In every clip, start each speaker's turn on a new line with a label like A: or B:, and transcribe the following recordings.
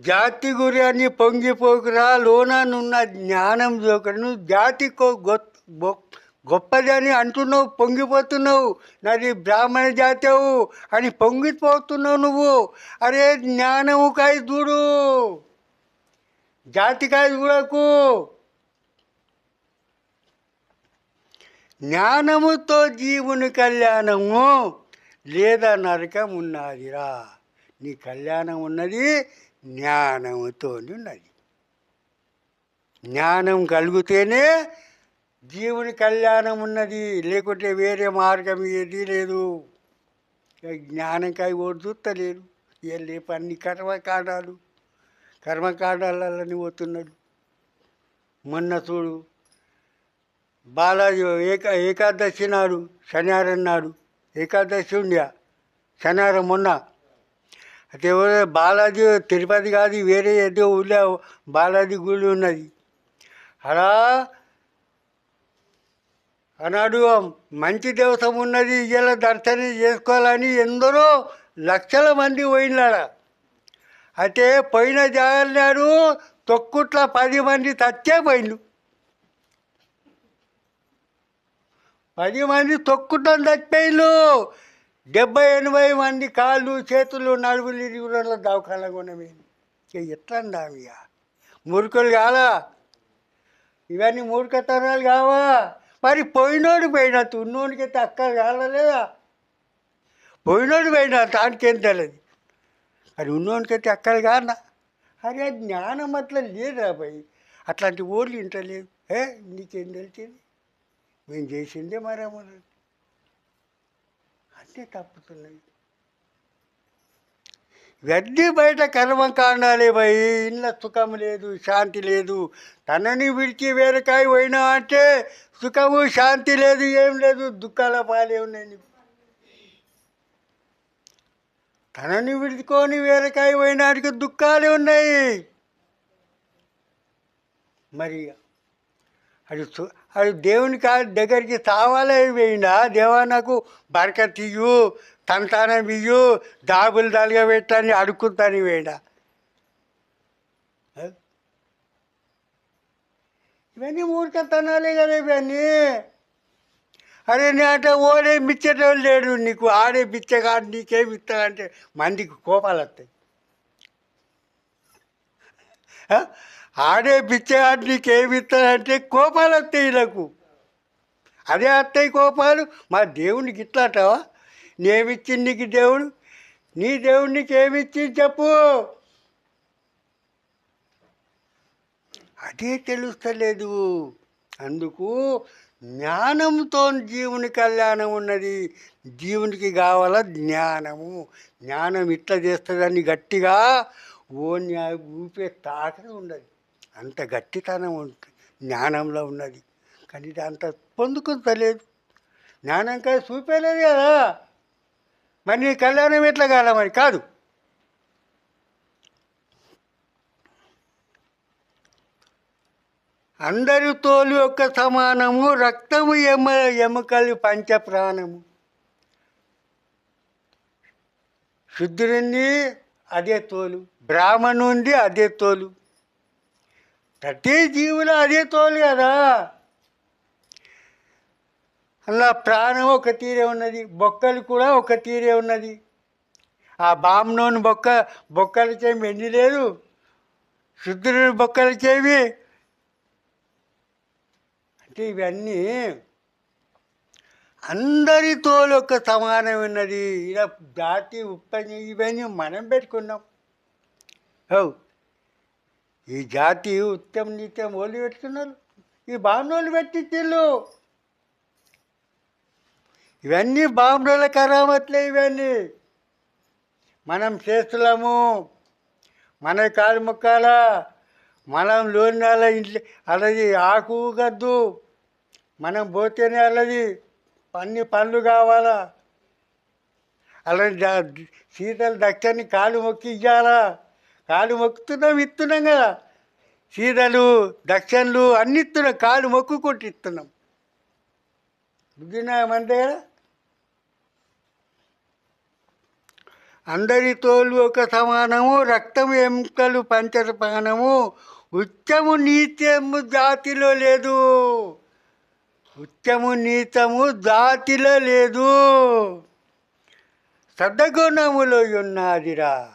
A: జాతి గురాన్ని పొంగిపోకురా లోననున్న జ్ఞానం జోకడు జాతి గొప్పదని గొ- అంటున్నావు పొంగిపోతున్నావు. నాది బ్రాహ్మణ జాతవు అని పొంగిపోతున్నావు నువ్వు. అరే జ్ఞానము కాయ చూడు. జాతికాయ చూడకు. జ్ఞానముతో జీవుని కళ్యాణము లేదా నరకం ఉన్నదిరా నీ కళ్యాణం ఉన్నది జ్ఞానముతో ఉన్నది. జ్ఞానం కలిగితేనే జీవుని కళ్యాణం ఉన్నది. లేకుంటే వేరే మార్గం ఏది లేదు. జ్ఞానంకాయ ఓటు చూస్తలేడు ఏం లేపు అన్ని కర్మకాండాలు కర్మకాండాలని పోతున్నాడు మొన్న చూడు బాలాజీ ఏక ఏకాదశి నాడు శనివారం నాడు ఏకాదశి ఉండే శనివారం మొన్న అయితే బాలాజీ తిరుపతి కాదు వేరే ఏదో ఊళ్ళో బాలాజీ గుడి ఉన్నది. అలా అన్నాడు మంచి దేవతం ఉన్నది ఇలా దర్శనం చేసుకోవాలని ఎందరో లక్షల మంది పోయినాడు. అయితే పోయిన జాగన్నాడు తొక్కుట్ల పది మంది తచ్చే పోయిండు పది మంది తొక్కుట్లను చచ్చిపోయిళ్ళు డెబ్బై ఎనభై మంది కాళ్ళు చేతులు నడుములు ఇరుగులలో దవాఖాన కొనమేది ఇక ఎట్లా అందామియా మురుకులు కాలా? ఇవన్నీ మూర్ఖతనాలు కావా? మరి పోయినోడు పోయిన ఉన్నోడికి అక్కలు కాలలేదా? పోయినోడు పోయినా దానికి తెలియదు. అది ఉన్నోనికైతే అక్కలు కానా? అరే జ్ఞానం అట్లా లేదా భయ్. అట్లాంటి ఓళ్ళు ఇంటలేదు ఏ నీకేం తెలిసింది? మేము చేసిందే మరేమో వస్తే తప్పుతున్నాయి ఇవన్నీ బయట కర్మకాండాలే పోయి ఇళ్ళ సుఖం లేదు శాంతి లేదు. తనని విడిచి వేరకాయ పోయినా అంటే సుఖము శాంతి లేదు ఏం లేదు. దుఃఖాల పాలే ఉన్నాయి తనని విడుచుకొని వేరకాయ పోయినాడికి దుఃఖాలే ఉన్నాయి. మరి అది అది దేవుని కా దగ్గరికి తావాలే పోయినా దేవా నాకు బరక తీయు సంతానం ఇయ్యు దాబులు దాలుగా పెట్టని అడుక్కుంటాను వేయండా ఇవన్నీ మూర్ఖతనాలే కదా ఇవన్నీ. అరే నేట ఓడే బిచ్చేటోళ్ళు లేడు నీకు ఆడే బిచ్చగాడు నీకేమి ఇస్తాడంటే మందికి కోపాలు వస్తాయి. ఆడే బిచ్చగాడు నీకేమి ఇస్తాడంటే కోపాలు వస్తాయి నాకు అదే వస్తాయి కోపాలు మా దేవునికి ఇట్లా అంటావా? నేమిచ్చింది నీకు దేవుడు నీ దేవుడు నీకు ఏమిచ్చి చెప్పు. అదే తెలుస్తలేదు. అందుకు జ్ఞానంతో జీవుని కళ్యాణం ఉన్నది. జీవునికి కావాల జ్ఞానము. జ్ఞానం ఇట్లా చేస్తుందని గట్టిగా ఓ న్యాయ ఊపే తాకడం ఉండదు. అంత గట్టితనం ఉంటుంది జ్ఞానంలో ఉన్నది. కానీ ఇది అంత పొందుకుంటలేదు జ్ఞానంకాయ చూపేలేదు కదా. మరి నీ కళ్యాణం ఎట్లా కాదా మరి? కాదు. అందరి తోలు యొక్క సమానము రక్తము ఎమ ఎముకలు పంచ ప్రాణము. శుద్ధుడిని అదే తోలు బ్రాహ్మణుంది అదే తోలు. ప్రతి జీవులు అదే తోలు కదా. అలా ప్రాణం ఒక తీరే ఉన్నది బొక్కలు కూడా ఒక తీరే ఉన్నది. ఆ బామ్నోని బొక్క బొక్కల చేమి ఎన్ని లేదు. శుద్ధుని బొక్కల చేవి అంటే ఇవన్నీ అందరి తోలు ఒక సమానం ఉన్నది. ఇలా జాతి ఉప్పని ఇవన్నీ మనం పెట్టుకున్నాం. ఓ ఈ జాతి ఉత్తమ నిత్యం ఓళ్ళు పెట్టుకున్నారు. ఈ బాంబులు పెట్టించిళ్ళు ఇవన్నీ బాంబుల కరామత్లే ఇవన్నీ. మనం చేస్తున్నాము. మన కాలు మొక్కాల మనం లోన్ అలా ఇంట్లో అలాది ఆకు గద్దు. మనం పోతేనే అలాది అన్ని పనులు కావాలా? అలాంటి దా- దక్కని కాలు మొక్కి ఇవ్వాలా కాలు మొక్కుతున్నాం ఇస్తున్నాం కదా. సీతలు దక్షిణలు అన్ని ఇస్తున్నాం కాలు మొక్కుకుంటూ ఇస్తున్నాం బుద్ధినా మన దగ్గర అందరి తోలు ఒక సమానము రక్తం ఎముకలు పంచరపానము ఉచ్చము నీచము జాతిలో లేదు. ఉచ్చము నీతము జాతిలో లేదు. సద్దగుణములో ఉన్నదిరా.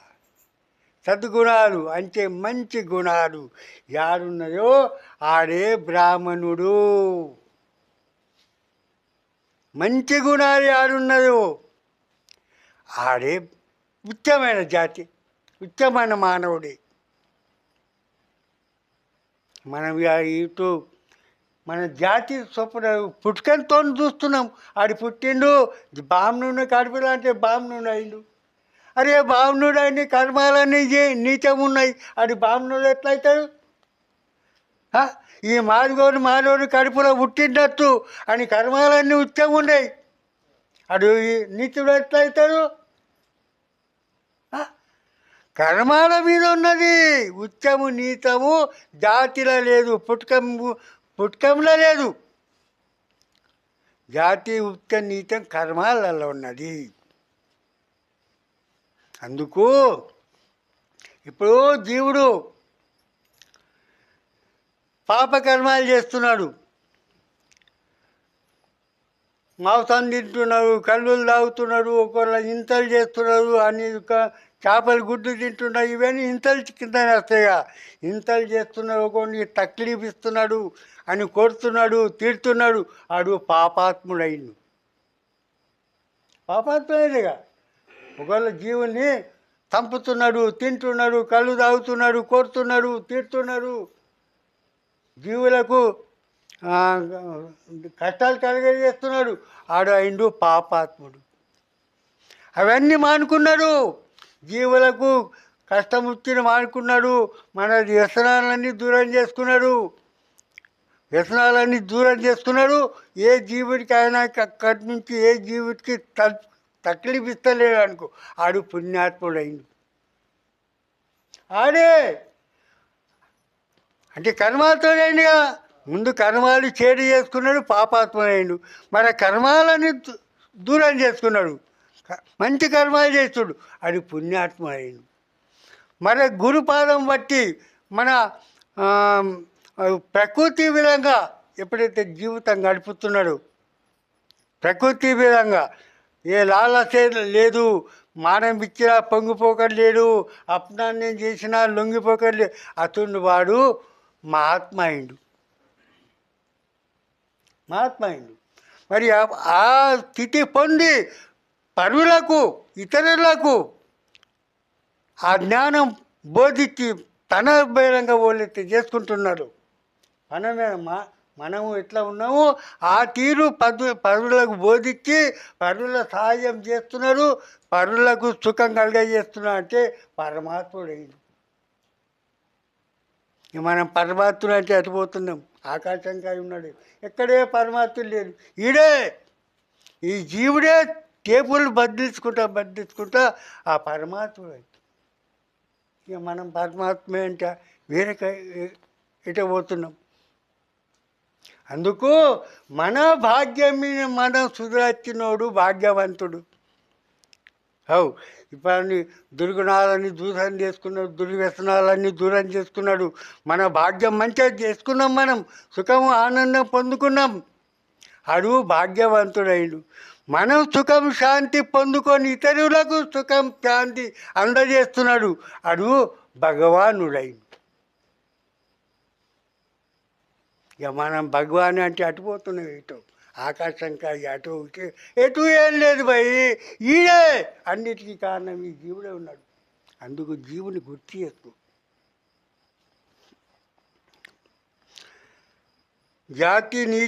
A: సద్గుణాలు అంటే మంచి గుణాలు యాడున్నాయో ఆడే బ్రాహ్మణుడు. మంచి గుణాలు యాడున్నదో ఆడే ఉత్తమైన జాతి ఉత్తమైన మానవుడే. మనం ఇటు మన జాతి చొప్పున పుట్టుకతో చూస్తున్నాం. ఆడి పుట్టిండు బామ్నుడు కడుపులు అంటే బామ్నుడు అయిండు. అరే బామ్నుడు అన్ని కర్మాలన్నీ నీచం ఉన్నాయి అది బామ్నుడు ఎట్లయితాడు? ఈ మాదిగోని మానవుని కడుపులో పుట్టినట్టు అని కర్మాలన్నీ ఉచ్చం ఉన్నాయి అడు ఈ ఎట్లయితాడు? కర్మాల మీద ఉన్నది ఉచ్చము నీతము జాతిలో లేదు పుట్టుకం పుట్టుకంలో లేదు. జాతి ఉచ్చ నీతం కర్మాలలో ఉన్నది. అందుకు ఇప్పుడు జీవుడు పాపకర్మాలు చేస్తున్నాడు. మాంసం తింటున్నారు కళ్ళు తాగుతున్నాడు ఒకవేళ ఇంతలు చేస్తున్నారు అని చేపలు గుడ్డు తింటున్నాడు ఇవన్నీ ఇంతలు కింద వస్తాయిగా. ఇంతలు చేస్తున్నారు ఒకరిని తక్లీఫ్ ఇస్తున్నాడు అని కొడుతున్నాడు తిడుతున్నాడు ఆడు పాపాత్ముడైండు. పాపాత్ముడైనగా ఒకవేళ జీవుల్ని చంపుతున్నాడు తింటున్నాడు కళ్ళు తాగుతున్నాడు కొడుతున్నాడు తీరుతున్నాడు జీవులకు కష్టాలు కలగజేస్తున్నాడు. ఆడు అయిండు పాపాత్ముడు. అవన్నీ మానుకున్నాడు. జీవులకు కష్టం వచ్చిన మానుకున్నాడు. మన వ్యసనాలన్నీ దూరం చేసుకున్నాడు. వ్యసనాలన్నీ దూరం చేసుకున్నాడు. ఏ జీవుడికి అయినా అక్కడి నుంచి ఏ జీవుడికి తక్లీఫ్ అనుకో ఆడు పుణ్యాత్ముడైంది ఆడే! అంటే కర్మాలతోనేగా ముందు కర్మాలు చేడు చేసుకున్నాడు పాపాత్ముడైండు. మరి కర్మాలని దూ- దూరం చేసుకున్నాడు. మంచి కర్మాలు చేస్తుడు అది పుణ్యాత్ముడైండు. మరి గురుపాదం బట్టి మన ప్రకృతి విధంగా ఎప్పుడైతే జీవితం గడుపుతున్నాడో ప్రకృతి విధంగా ఏ లాలసే లేదు. మానం ఇచ్చినా పొంగిపోకర్లేడు అప్నాన్ని చేసినా లొంగిపోకర్లే అతను వాడు మహాత్మాయుడు. మహాత్మాయుడు. మరి ఆ- స్థితి పొంది పరులకు ఇతరులకు ఆ జ్ఞానం బోధించి తన బహిరంగ వాళ్ళైతే చేసుకుంటున్నారు మనమే మా మనము ఇట్లా ఉన్నాము ఆ తీరు పదు పరులకు బోధించి పరుల సహాయం చేస్తున్నారు పరులకు సుఖం కలగజేస్తున్నారు అంటే పరమాత్ముడైంది ఇక మనం పరమాత్ముడు అంటే అటుపోతున్నాం ఆకాశంగా ఉన్నాడు. ఎక్కడే పరమాత్ముడు లేదు ఈడే! ఈ జీవుడే టేపులు బదిలించుకుంటా బదిలించుకుంటా ఆ పరమాత్ముడు అయితే ఇక మనం పరమాత్మ అంటే వేరే ఇట పోతున్నాం? అందుకు మన భాగ్యం మీద మనం సుధరచ్చినోడు భాగ్యవంతుడు. అవు ఇప్పుడు దుర్గుణాలన్నీ దూరం చేసుకున్నాడు దుర్వ్యసనాలన్నీ దూరం చేసుకున్నాడు. మన భాగ్యం మంచిగా చేసుకున్నాం మనం సుఖము ఆనందం పొందుకున్నాం. అడు భాగ్యవంతుడైడు. మనం సుఖం శాంతి పొందుకొని ఇతరులకు సుఖం శాంతి అందజేస్తున్నాడు. అడు భగవానుడైడు. ఇక మనం భగవాన్ అంటే అటుపోతున్నాం ఇటు ఆకాశం కాదు అటు ఇటు ఎటు ఏం లేదు భయ్ ఈడే. అన్నిటికీ కారణం ఈ జీవుడే ఉన్నాడు. అందుకు జీవుని గుర్తు చేస్తు. జాతి నీ